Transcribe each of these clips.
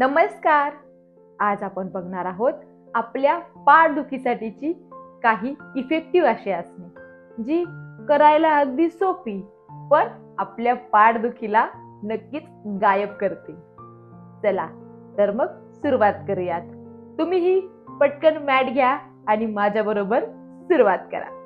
नमस्कार. आज आपण बघणार आहोत आपल्या पाठदुखीसाठीची काही इफेक्टिव्ह अशी असणे जी करायला अगदी सोपी पण आपल्या पाठदुखीला नक्कीच गायब करते. चला तर मग सुरुवात करूयात. तुम्हीही पटकन मॅट घ्या आणि माझ्याबरोबर सुरुवात करा.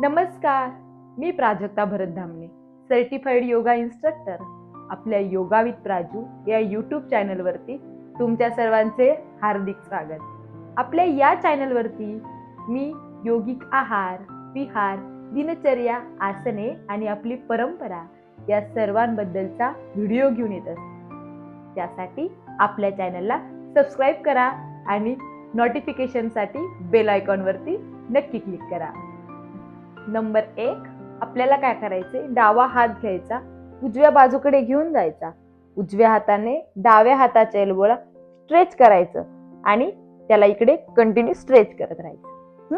नमस्कार मी Prajakta Bharat Dhamane certified yoga instructor आपल्या योगा विथ प्राजू या यूट्यूब चॅनलवरती तुमच्या सर्वांचे हार्दिक स्वागत. आपल्या या चॅनलवरती मी योगिक आहार विहार दिनचर्या आसने आणि आपली परंपरा या सर्वांबद्दलचा व्हिडिओ घेऊन येत असते. त्यासाठी आपल्या चॅनलला सबस्क्राईब करा आणि नोटिफिकेशनसाठी बेल आयकॉनवरती नक्की क्लिक करा. नंबर एक आपल्याला काय करायचे डावा हात घ्यायचा उजव्या बाजूकडे घेऊन जायचा. उजव्या हाताने डाव्या हाताच्या एल्बोला स्ट्रेच करायचं आणि त्याला इकडे कंटिन्यू स्ट्रेच करत राहायचं.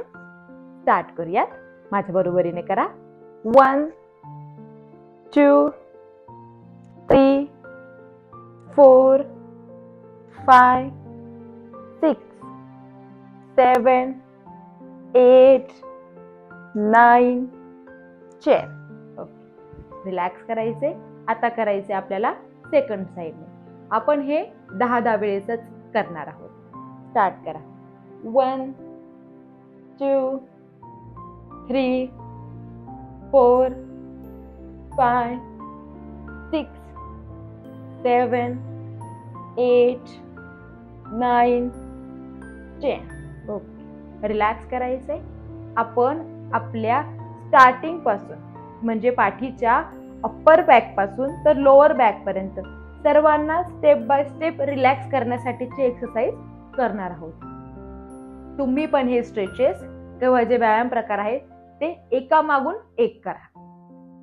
स्टार्ट करूयात. माझ्या बरोबरीने करा. One two three four five six seven eight nine chair. Okay. Relax करायचे. आता करायचे आपल्याला सेकंड साईडने आपण हे दहा दहा वेळेसच करणार आहोत. स्टार्ट करा. One two three four five six seven eight nine ten okay relax करायचे. आपण आपल्या स्टार्टिंगपासून म्हणजे पाठीच्या अप्पर बॅकपासून तर लोअर बॅक पर्यंत सर्वांना स्टेप बाय स्टेप रिलॅक्स करण्यासाठीची एक्सरसाइज करणार आहोत. तुम्ही पण हे स्ट्रेचेस किंवा जे व्यायाम प्रकार आहेत ते एका मागून एक करा.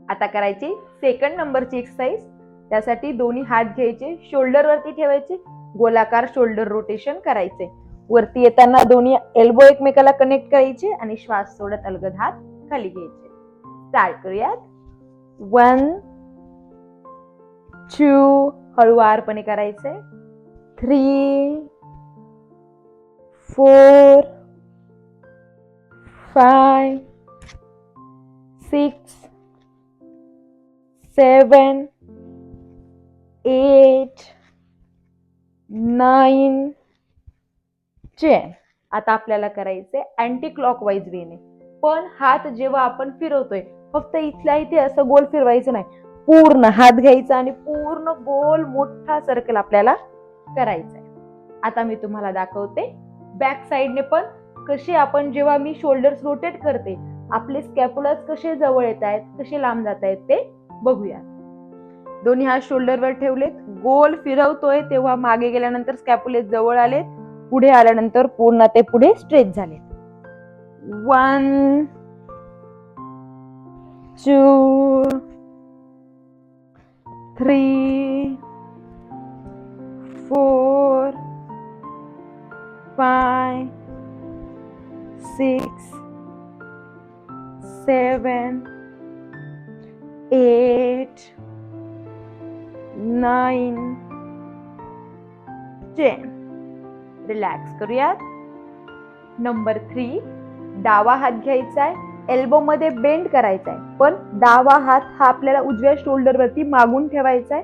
आता करायची सेकंड नंबरची एक्सरसाइज त्यासाठी दोन्ही हात घ्यायचे शोल्डर वरती ठेवायचे गोलाकार शोल्डर रोटेशन करायचे. वरती येताना दोन्ही एल्बो एकमेकाला कनेक्ट करायचे आणि श्वास सोडत अलगद हात खाली घ्यायचे. स्टार्ट करूयात. वन टू हळुवारपणे करायचे. Three four five six seven eight nine जे आता आपल्याला करायचे अँटी क्लॉकवाईज वेने पण हात जेव्हा आपण फिरवतोय फक्त इथल्या इथे असं गोल फिरवायचं नाही. पूर्ण हात घ्यायचा आणि पूर्ण गोल मोठा सर्कल आपल्याला करायचा आहे आता मी तुम्हाला दाखवते. बॅक साईडने पण कसे आपण जेव्हा मी शोल्डर्स रोटेट करते आपले स्कॅपुलर्स कसे जवळ येत आहेत कसे लांब जात आहेत ते बघूया. दोन्ही हात शोल्डरवर ठेवलेत गोल फिरवतोय तेव्हा मागे गेल्यानंतर स्कॅपुलेट जवळ आलेत पुढे आल्यानंतर पूर्ण ते पुढे स्ट्रेच झाले. One two three four five six seven eight nine ten relax करूयात. नंबर थ्री डावा हात घ्यायचा आहे एल्बोमध्ये बेंड करायचा आहे पण डावा हात हा आपल्याला उजव्या शोल्डरवरती मागून ठेवायचा आहे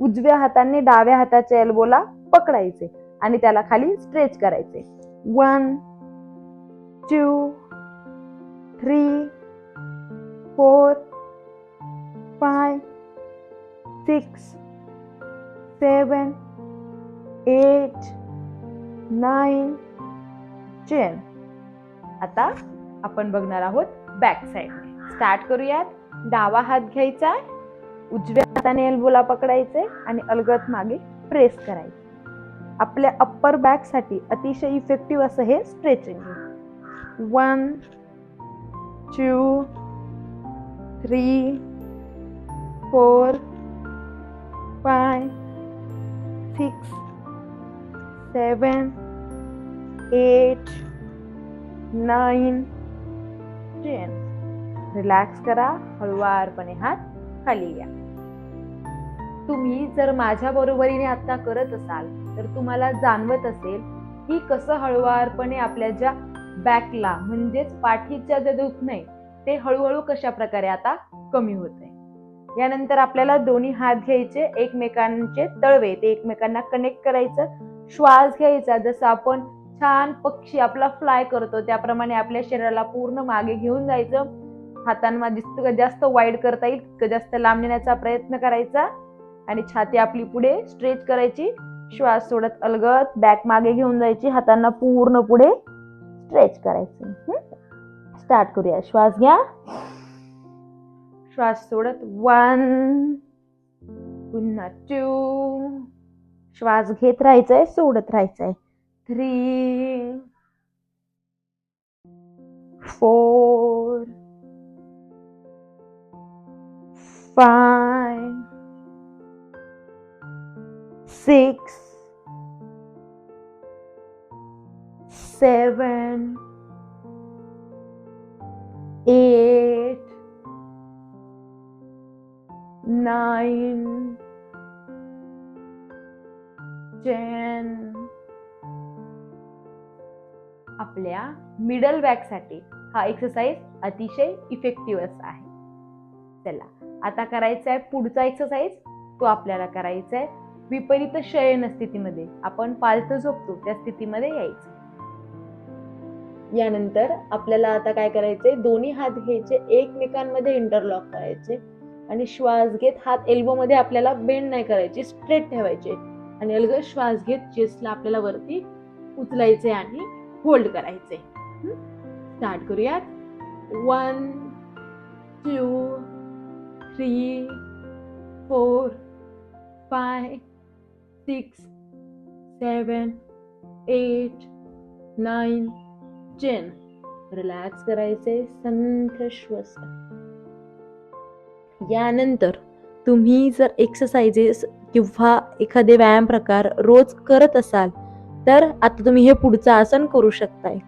उजव्या हाताने डाव्या हाताच्या एल्बोला पकडायचे आणि त्याला खाली स्ट्रेच करायचे. One two three four five six seven eight nine ten. आता आपण बघणार आहोत बॅक साईड स्टार्ट करूयात. डावा हात घ्यायचा उजव्या हाताने एल्बोला पकडायचे आणि अलगत मागे प्रेस करायचे. आपल्या अप्पर बॅकसाठी अतिशय इफेक्टिव्ह असं हे stretching one two three four five six seven eight nine ten. Relax करा हळुवारपणे हात खाली घ्या तुम्ही जर माझ्या बरोबरीने आता करत असाल तर तुम्हाला जाणवत असेल की कसं हळुवारपणे आपल्या ज्या बॅकला म्हणजेच पाठीच्या जे दुखणे ते हळूहळू कशा प्रकारे आता कमी होत आहे यानंतर आपल्याला दोन्ही हात घ्यायचे एकमेकांचे तळवे ते एकमेकांना कनेक्ट करायचं श्वास घ्यायचा जसं आपण छान पक्षी आपला फ्लाय करतो त्याप्रमाणे आपल्या शरीराला पूर्ण मागे घेऊन जायचं. हातांना जितकं जास्त वाईड करता येईल तितकं जास्त लांब नेण्याचा प्रयत्न करायचा. आणि छाती आपली पुढे स्ट्रेच करायची. श्वास सोडत अलगत बॅक मागे घेऊन जायची. हातांना पूर्ण पुढे स्ट्रेच करायचं. स्टार्ट करूया. श्वास घ्या. श्वास सोडत वन पुन्हा टू श्वास घेत राहायचा आहे सोडत राहायचंय. Three four five six seven eight nine ten. आपल्या मिडल बॅकसाठी हा एक्सरसाइज अतिशय इफेक्टिव्ह असा आहे. चला आता करायचा आहे पुढचा एक्सरसाइज तो आपल्याला करायचा आहे विपरीत शयन स्थितीमध्ये. आपण पालथं झोपतो त्या स्थितीमध्ये यायचं. यानंतर आपल्याला आता काय करायचंय? दोन्ही हात घ्यायचे एकमेकांमध्ये इंटरलॉक करायचे. आणि श्वास घेत हात एल्बो मध्ये आपल्याला बेंड नाही करायचे स्ट्रेट ठेवायचे. आणि अलग श्वास घेत चेस्टला आपल्याला वरती उचलायचे आणि होल्ड करायचे स्टार्ट करूयात. One two three four five six seven eight nine ten relax करायचे संथ श्वास यानंतर तुम्ही जर एक्सरसाइजेस किंवा एखादे व्यायाम प्रकार रोज करत असाल तर आता तुम्ही हे पुढचं आसन करू शकताय.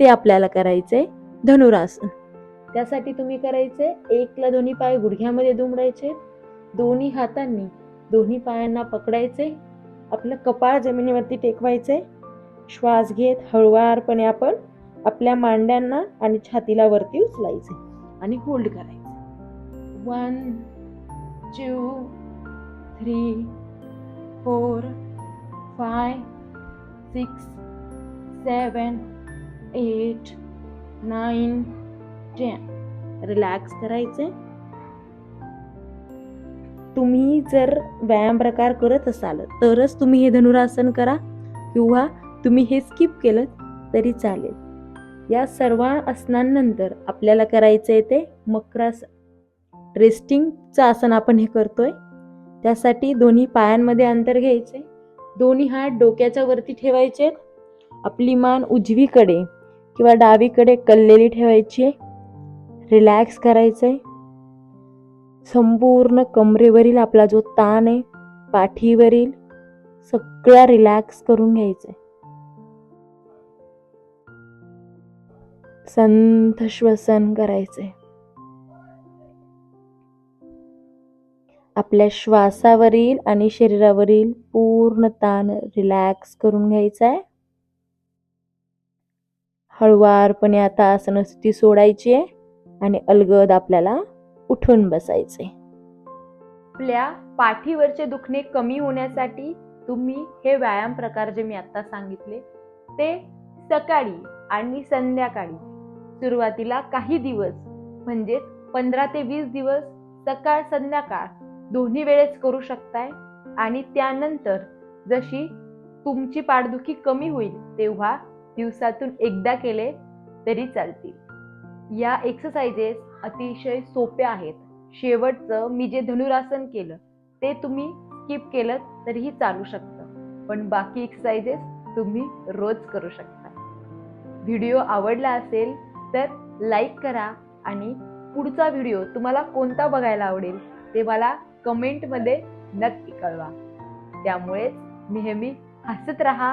ते आपल्याला करायचंय धनुरासन. त्यासाठी तुम्ही करायचे एकला दोन्ही पाय गुडघ्यामध्ये दुमडायचे दोन्ही हातांनी दोन्ही पायांना पकडायचे आपलं कपाळ जमिनीवरती टेकवायचे श्वास घेत हळुवारपणे आपण आपल्या मांड्यांना आणि छातीला वरती उचलायचे आणि होल्ड करायचे one two three four five six seven eight nine ten. Relax करायचे तुम्ही जर व्यायाम प्रकार करत असाल तरच तुम्ही हे धनुरासन करा किंवा तुम्ही हे स्किप केलं तरी चालेल. या सर्व आसनांनंतर आपल्याला करायचं आहे ते मकरासन. रेस्टिंगचं आसन आपण हे करतोय. त्यासाठी दोन्ही पायांमध्ये अंतर घ्यायचे. दोन्ही हात डोक्याच्या वरती ठेवायचे. आपली मान उजवीकडे किंवा डावीकडे कललेली ठेवायची. रिलॅक्स करायचंय. संपूर्ण कमरेवरील आपला जो ताण आहे पाठीवरील सगळा रिलॅक्स करून घ्यायचंय. संथ श्वसन करायचंय. आपल्या श्वासावरील आणि शरीरावरील पूर्ण ताण रिलॅक्स करून घ्यायचा आहे. हळुवारपणे आता आसनस्थिती सोडायची आहे आणि अलगद आपल्याला उठून बसायचे आपल्या पाठीवरचे दुखणे कमी होण्यासाठी तुम्ही हे व्यायाम प्रकार जे मी आता सांगितले ते सकाळी आणि संध्याकाळी सुरुवातीला काही दिवस म्हणजेच पंधरा ते वीस दिवस सकाळ संध्याकाळ दोन्ही वेळेस करू शकताय. आणि त्यानंतर जशी तुमची पाठदुखी कमी होईल तेव्हा दिवसातून एकदा केले तरी चालतील. या एक्सरसाइजेस अतिशय सोप्या आहेत. शेवटचं मी जे धनुरासन केलं ते तुम्ही स्किप केलं तरीही चालू शकतं. पण बाकी एक्सरसाइजेस तुम्ही रोज करू शकता. व्हिडिओ आवडला असेल तर लाईक करा आणि पुढचा व्हिडिओ तुम्हाला कोणता बघायला आवडेल ते मला कमेंटमध्ये नक्की कळवा. त्यामुळेच नेहमी हसत राहा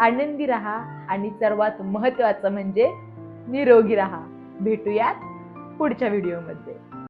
आनंदी राहा आणि सर्वात महत्त्वाचं म्हणजे निरोगी राहा. भेटूयात पुढच्या व्हिडिओमध्ये.